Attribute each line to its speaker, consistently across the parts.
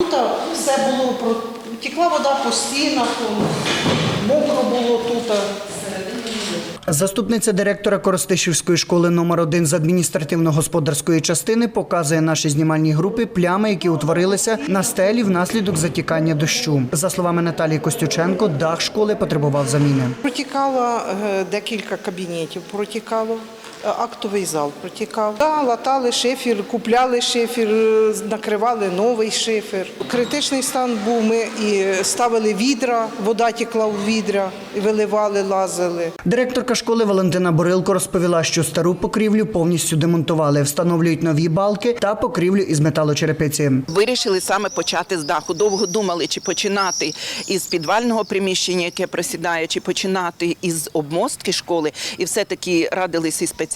Speaker 1: Тут все було про тікла вода по стінах, мокро було тут.
Speaker 2: Заступниця директора Коростишівської школи номер 1 з адміністративно-господарської частини показує нашій знімальній групі плями, які утворилися на стелі внаслідок затікання дощу. За словами Наталії Костюченко, дах школи потребував заміни.
Speaker 1: Протікало е, декілька кабінетів, протікало. Е, Актовий зал протікав. Да, латали шифер, купляли шифер, е, накривали новий шифер. Критичний стан був. Ми і ставили відра, вода текла в відра, і виливали, лазили.
Speaker 2: Директорка школи Валентина Борилко розповіла, що стару покрівлю повністю демонтували, встановлюють нові балки та покрівлю із металочерепиці.
Speaker 3: Вирішили саме почати з даху. Довго думали, чи починати із підвального приміщення, яке просідає, чи починати із обмостки школи. І все-таки радилися із спеціалістами,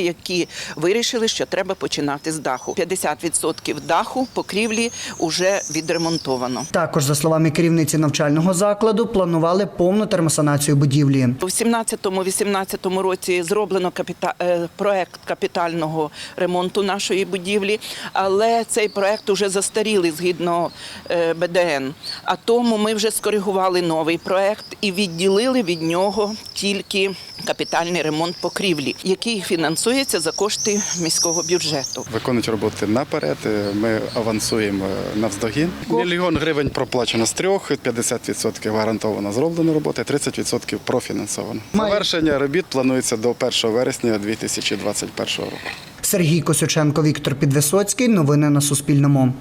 Speaker 3: які вирішили, що треба починати з даху. 50% даху покрівлі вже відремонтовано.
Speaker 2: Також, за словами керівниці навчального закладу, планували повну термосанацію будівлі.
Speaker 3: У 17-18 році зроблено капіта... е, проект капітального ремонту нашої будівлі, але цей проект вже застарілий згідно е, БДН. А тому ми вже скоригували новий проект і відділили від нього тільки капітальний ремонт покрівлі, який фінансується за кошти міського бюджету.
Speaker 4: Виконують роботи наперед. Ми авансуємо навздогін. Мільйон гривень проплачено з трьох, 50% гарантовано зроблено роботи, 30% профінансовано. Завершення робіт планується до 1 вересня 2021 року.
Speaker 2: Сергій Косюченко, Віктор Підвисоцький. Новини на Суспільному.